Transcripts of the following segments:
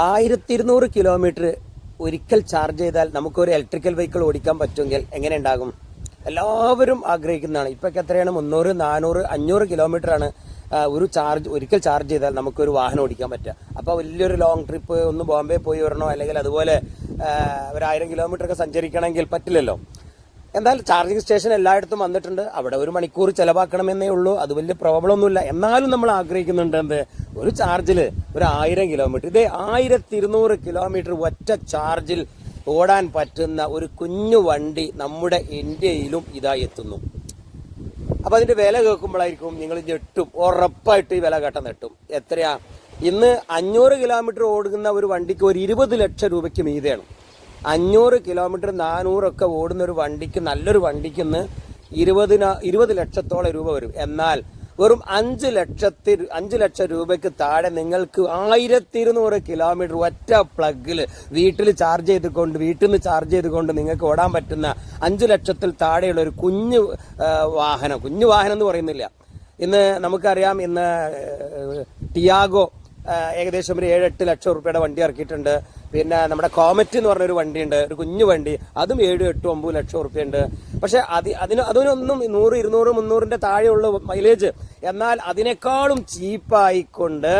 ആയിരത്തി ഇരുന്നൂറ് കിലോമീറ്റർ ഒരിക്കൽ ചാർജ് ചെയ്താൽ നമുക്കൊരു ഇലക്ട്രിക്കൽ വെഹിക്കിൾ ഓടിക്കാൻ പറ്റുമെങ്കിൽ എങ്ങനെ ഉണ്ടാകും? എല്ലാവരും ആഗ്രഹിക്കുന്നതാണ്. ഇപ്പൊക്കെ എത്രയാണ്? മുന്നൂറ് നാനൂറ് അഞ്ഞൂറ് കിലോമീറ്റർ ആണ് ഒരു ചാർജ് ഒരിക്കൽ ചാർജ് ചെയ്താൽ നമുക്കൊരു വാഹനം ഓടിക്കാൻ പറ്റുക. അപ്പോൾ വലിയൊരു ലോങ് ട്രിപ്പ് ഒന്ന് ബോംബെ പോയി വരണോ അല്ലെങ്കിൽ അതുപോലെ ഒരായിരം കിലോമീറ്റർ ഒക്കെ സഞ്ചരിക്കണമെങ്കിൽ പറ്റില്ലല്ലോ. എന്തായാലും ചാർജിങ് സ്റ്റേഷൻ എല്ലായിടത്തും വന്നിട്ടുണ്ട്. അവിടെ ഒരു മണിക്കൂർ ചിലവാക്കണമെന്നേ ഉള്ളൂ. അത് വലിയ പ്രോബ്ലം ഒന്നുമില്ല. എന്നാലും നമ്മൾ ആഗ്രഹിക്കുന്നുണ്ട് എന്ത്? ഒരു ചാർജിൽ ഒരു ആയിരം കിലോമീറ്റർ ഇതേ ആയിരത്തി ഇരുന്നൂറ് കിലോമീറ്റർ ഒറ്റ ചാർജിൽ ഓടാൻ പറ്റുന്ന ഒരു കുഞ്ഞു വണ്ടി നമ്മുടെ ഇന്ത്യയിലും ഇതായി എത്തുന്നു. അപ്പൊ അതിന്റെ വില കേൾക്കുമ്പോഴായിരിക്കും നിങ്ങൾ ഞെട്ടും. ഉറപ്പായിട്ട് ഈ വില കേട്ട നെട്ടും എത്രയാ? ഇന്ന് അഞ്ഞൂറ് കിലോമീറ്റർ ഓടുന്ന ഒരു വണ്ടിക്ക് ഒരു ഇരുപത് ലക്ഷം രൂപയ്ക്ക് മീതെയാണ്. അഞ്ഞൂറ് കിലോമീറ്റർ നാനൂറൊക്കെ ഓടുന്ന ഒരു വണ്ടിക്ക് നല്ലൊരു വണ്ടിക്ക് ഇന്ന് ഇരുപതിന ഇരുപത് ലക്ഷത്തോളം രൂപ വരും. എന്നാൽ വെറും അഞ്ച് ലക്ഷത്തി അഞ്ച് ലക്ഷം രൂപയ്ക്ക് താഴെ നിങ്ങൾക്ക് ആയിരത്തി ഇരുന്നൂറ് കിലോമീറ്റർ ഒറ്റ പ്ലഗിൽ വീട്ടിൽ ചാർജ് ചെയ്തുകൊണ്ട് വീട്ടിൽ നിന്ന് ചാർജ് ചെയ്തുകൊണ്ട് നിങ്ങൾക്ക് ഓടാൻ പറ്റുന്ന അഞ്ച് ലക്ഷത്തിൽ താഴെയുള്ള ഒരു കുഞ്ഞു വാഹനം കുഞ്ഞു വാഹനം എന്ന് പറയുന്നില്ല. ഇന്ന് നമുക്കറിയാം ഇന്ന് ടിയാഗോ ഏകദേശം ഒരു ഏഴ് എട്ട് ലക്ഷം റുപ്യയുടെ വണ്ടി ഇറക്കിയിട്ടുണ്ട്. പിന്നെ നമ്മുടെ കോമറ്റ് എന്ന് പറഞ്ഞൊരു വണ്ടിയുണ്ട് ഒരു കുഞ്ഞു വണ്ടി അതും ഏഴ് എട്ട് ഒമ്പത് ലക്ഷം റുപ്യ ഉണ്ട് പക്ഷെ അതി അതിന് അതിനൊന്നും നൂറ് ഇരുന്നൂറ് മുന്നൂറിന്റെ താഴെയുള്ള മൈലേജ് എന്നാൽ അതിനേക്കാളും ചീപ്പായിക്കൊണ്ട്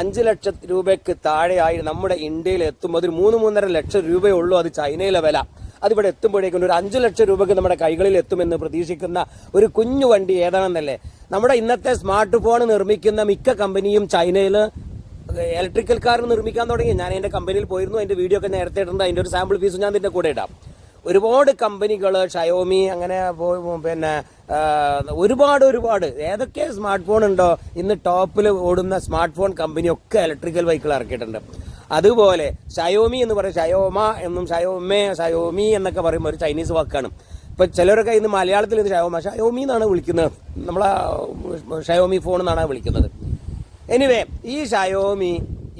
അഞ്ച് ലക്ഷം രൂപയ്ക്ക് താഴെയായി നമ്മുടെ ഇന്ത്യയിൽ എത്തുമ്പോൾ ഒരു മൂന്ന് മൂന്നര ലക്ഷം രൂപയേ ഉള്ളൂ അത് ചൈനയിലെ വില. അതിവിടെ എത്തുമ്പോഴേക്കും ഒരു അഞ്ചു ലക്ഷം രൂപയ്ക്ക് നമ്മുടെ കൈകളിൽ എത്തുമെന്ന് പ്രതീക്ഷിക്കുന്ന ഒരു കുഞ്ഞു വണ്ടി ഏതാണെന്നല്ലേ? നമ്മുടെ ഇന്നത്തെ സ്മാർട്ട് ഫോൺ നിർമ്മിക്കുന്ന മിക്ക കമ്പനിയും ചൈനയിൽ ഇലക്ട്രിക്കൽ കാർ നിർമ്മിക്കാൻ തുടങ്ങി. ഞാൻ എന്റെ കമ്പനിയിൽ പോയിരുന്നു. അതിന്റെ വീഡിയോ ഒക്കെ നേരത്തെ ഇട്ടുണ്ട് അതിന്റെ ഒരു സാമ്പിൾ പീസ് ഞാൻ ഇതിന്റെ കൂടെ ഇടാം. ഒരുപാട് കമ്പനികൾ ഷയോമി അങ്ങനെ പിന്നെ ഒരുപാട് ഒരുപാട്. ഏതൊക്കെ സ്മാർട്ട് ഫോൺ ഉണ്ടോ ഇന്ന് ടോപ്പിൽ ഓടുന്ന സ്മാർട്ട് ഫോൺ കമ്പനി ഒക്കെ ഇലക്ട്രിക്കൽ വെഹിക്കിൾ ഇറക്കിയിട്ടുണ്ട്. അതുപോലെ ഷയോമി എന്ന് പറയും ഷയോമ എന്നും ഷയോമേ ഷയോമി എന്നൊക്കെ പറയുമ്പോൾ ഒരു ചൈനീസ് വാക്കാണ്. ഇപ്പൊ ചിലരൊക്കെ ഇന്ന് മലയാളത്തിൽ ഇത് ഷയോമ ഷയോമി എന്നാണ് വിളിക്കുന്നത്. നമ്മളെ ഷയോമി ഫോൺ എന്നാണ് വിളിക്കുന്നത്. എനിവേ ഈ ഷയോമി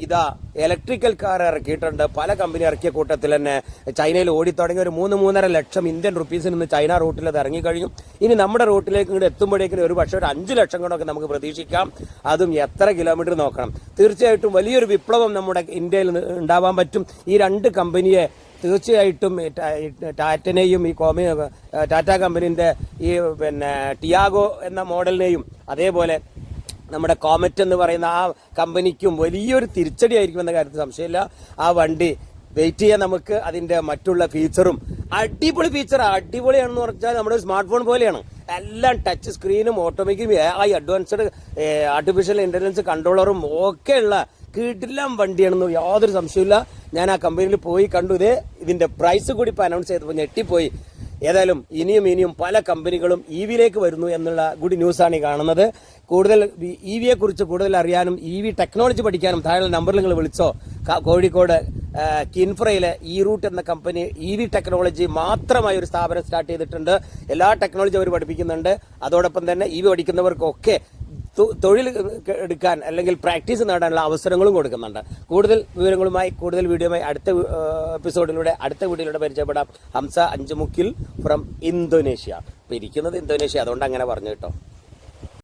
ഇതാ ഇലക്ട്രിക്കൽ കാർ ഇറക്കിയിട്ടുണ്ട്. പല കമ്പനി ഇറക്കിയ കൂട്ടത്തിൽ തന്നെ ചൈനയിൽ ഓടിത്തുടങ്ങിയ ഒരു മൂന്ന് മൂന്നര ലക്ഷം ഇന്ത്യൻ റുപ്പീസിൽ നിന്ന് ചൈന റൂട്ടിൽ അത് ഇറങ്ങിക്കഴിഞ്ഞു ഇനി നമ്മുടെ റൂട്ടിലേക്ക് ഇങ്ങോട്ട് എത്തുമ്പോഴേക്കും ഒരു പക്ഷേ ഒരു അഞ്ച് ലക്ഷം കൊണ്ടൊക്കെ നമുക്ക് പ്രതീക്ഷിക്കാം. അതും എത്ര കിലോമീറ്റർ നോക്കണം. തീർച്ചയായിട്ടും വലിയൊരു വിപ്ലവം നമ്മുടെ ഇന്ത്യയിൽ ഉണ്ടാവാൻ പറ്റും. ഈ രണ്ട് കമ്പനിയെ തീർച്ചയായിട്ടും ടാറ്റനെയും ഈ കോമി ടാറ്റ കമ്പനീന്റെ ഈ പിന്നെ ടിയാഗോ എന്ന മോഡലിനെയും അതേപോലെ നമ്മുടെ കോമറ്റ് എന്ന് പറയുന്ന ആ കമ്പനിക്കും വലിയൊരു തിരിച്ചടി ആയിരിക്കും എന്ന കാര്യത്തിൽ സംശയമില്ല. ആ വണ്ടി വെയിറ്റ് ചെയ്യാൻ നമുക്ക് അതിന്റെ മറ്റുള്ള ഫീച്ചറും അടിപൊളി ഫീച്ചർ അടിപൊളിയാണെന്ന് പറഞ്ഞാൽ നമ്മുടെ സ്മാർട്ട് ഫോൺ പോലെയാണ്. എല്ലാം ടച്ച് സ്ക്രീനും ഓട്ടോമാറ്റിക്കും ഐ അഡ്വാൻസ്ഡ് ആർട്ടിഫിഷ്യൽ ഇന്റലിജൻസ് കൺട്രോളറും ഒക്കെ ഉള്ള കിടിലം വണ്ടിയാണെന്ന് യാതൊരു സംശയമില്ല ഞാൻ ആ കമ്പനിയിൽ പോയി കണ്ടു. ഇതേ ഇതിന്റെ പ്രൈസ് കൂടി ഇപ്പൊ അനൗൺസ് ചെയ്തപ്പോൾ ഞെട്ടിപ്പോയി. ഏതായാലും ഇനിയും ഇനിയും പല കമ്പനികളും ഇ വിയിലേക്ക് വരുന്നു എന്നുള്ള ഗുഡ് ന്യൂസാണ് ഈ കാണുന്നത്. കൂടുതൽ ഇ വിയെ കുറിച്ച് കൂടുതൽ അറിയാനും ഇ വി ടെക്നോളജി പഠിക്കാനും താഴെ നമ്പറിൽ നിങ്ങൾ വിളിച്ചോ. കോഴിക്കോട് കിൻഫ്രയിലെ ഇ റൂട്ട് എന്ന കമ്പനി ഇ വി ടെക്നോളജി മാത്രമായി ഒരു സ്ഥാപനം സ്റ്റാർട്ട് ചെയ്തിട്ടുണ്ട്. എല്ലാ ടെക്നോളജി അവർ പഠിപ്പിക്കുന്നുണ്ട്. അതോടൊപ്പം തന്നെ ഇ വി പഠിക്കുന്നവർക്കൊക്കെ തൊഴിൽ എടുക്കാൻ അല്ലെങ്കിൽ പ്രാക്ടീസ് നേടാനുള്ള അവസരങ്ങളും കൊടുക്കുന്നുണ്ട്. കൂടുതൽ വിവരങ്ങളുമായി കൂടുതൽ വീഡിയോയുമായി അടുത്ത എപ്പിസോഡിലൂടെ അടുത്ത വീഡിയോയിലൂടെ പരിചയപ്പെടാം. ഹംസ അഞ്ചുമുക്കിൽ ഫ്രം ഇന്തോനേഷ്യ ഇപ്പൊ ഇരിക്കുന്നത് ഇന്തോനേഷ്യ. അതുകൊണ്ട് അങ്ങനെ പറഞ്ഞു കേട്ടോ.